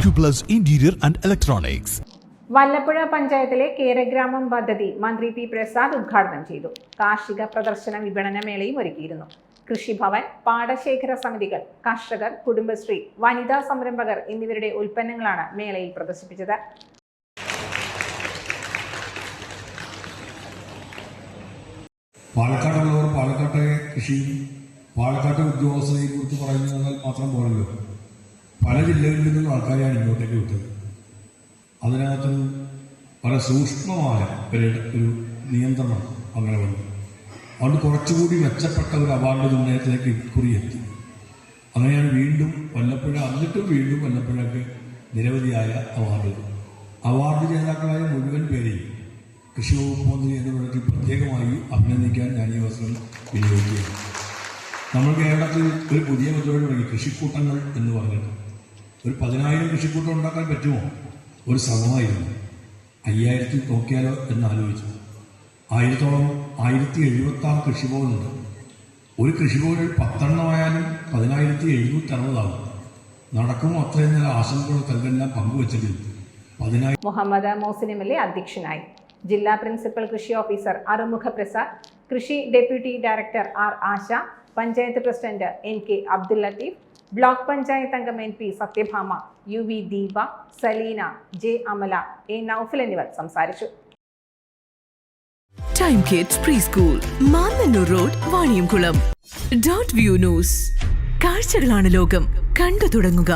Acuplus Interior and Electronics. Vallappuzha പഞ്ചായത്തിലെ കേരഗ്രാമം പദ്ധതി മന്ത്രി പി പ്രസാദ് ഉദ്ഘാടനം ചെയ്തു. കാർഷിക പ്രദർശന വിപണന മേളയും ഒരുക്കിയിരുന്നു. കൃഷിഭവൻ പാടശേഖര സമിതികൾ കർഷകർ കുടുംബശ്രീ വനിതാ സംരംഭകർ എന്നിവരുടെ ഉൽപ്പന്നങ്ങളാണ് മേളയിൽ പ്രദർശിപ്പിച്ചത്. പാലക്കാടുള്ളവർ പാലക്കാട്ടെ കൃഷിയും പാലക്കാട്ടെ ഉദ്യോഗസ്ഥരെയും കുറിച്ച് പറയുന്നതിനാൽ മാത്രം പോരല്ലോ. പല ജില്ലകളിൽ നിന്നും ആൾക്കാരെയാണ് ഇങ്ങോട്ടേക്ക് വിട്ടത്. അതിനകത്ത് വളരെ സൂക്ഷ്മമായ ഒരു നിയന്ത്രണം അങ്ങനെ വന്നു. അതുകൊണ്ട് കുറച്ചുകൂടി മെച്ചപ്പെട്ട ഒരു അവാർഡ് നിർണയത്തിലേക്ക് ഇക്കുറി എത്തി. അങ്ങനെയാണ് വീണ്ടും വല്ലപ്പുഴ എന്നിട്ടും വീണ്ടും വല്ലപ്പുഴയ്ക്ക് നിരവധിയായ അവാർഡുകൾ. അവാർഡ് ജേതാക്കളായ മുഴുവൻ പേരെയും കൃഷി വകുപ്പ് മന്ത്രി എന്ന നിലയ്ക്ക് പ്രത്യേകമായി അഭിനന്ദിക്കാൻ ഞാൻ ഈ അവസരം വിനിയോഗിക്കുകയാണ്. നമ്മൾ കേരളത്തിൽ ഒരു പുതിയ പദ്ധതി തുടങ്ങി കൃഷിക്കൂട്ടങ്ങൾ എന്ന് പറഞ്ഞിട്ട് ഒരു പതിനായിരം കൃഷിക്കൂട്ടം ഉണ്ടാക്കാൻ പറ്റുമോ? ഒരു ശ്രമമായിരുന്നു അയ്യായിരത്തി നോക്കിയാലോ എന്ന് ആലോചിച്ചു. ആയിരത്തോളം ആയിരത്തി എഴുപത്തി ആറ് കൃഷിഭവനുണ്ട്. ഒരു കൃഷിഭവനിൽ പത്തെണ്ണമായാലും പതിനായിരത്തി എഴുന്നൂറ്റി അറുപതാകും നടക്കുമോ അത്രയും നല്ല ആശങ്കകളും തൽക്കെല്ലാം പങ്കുവച്ചതിൽ? പതിനായിരം Muhammad Mohsin M L A അധ്യക്ഷനായി. ജില്ലാ പ്രിൻസിപ്പൽ കൃഷി ഓഫീസർ അറുമുഖ പ്രസാദ് കൃഷി deputy director R Asha panchayat president N K Abdul Latheef block panchayat അംഗം N P Sathyabhama U V Deepa Saleena J Amala A Noufal എന്നിവർ സംസാരിച്ചു. Time kids pre school Mannannur road Vaniyamkulam dot view news കാഴ്ചകളാണ് ലോകം. കണ്ടു തുടങ്ങുക.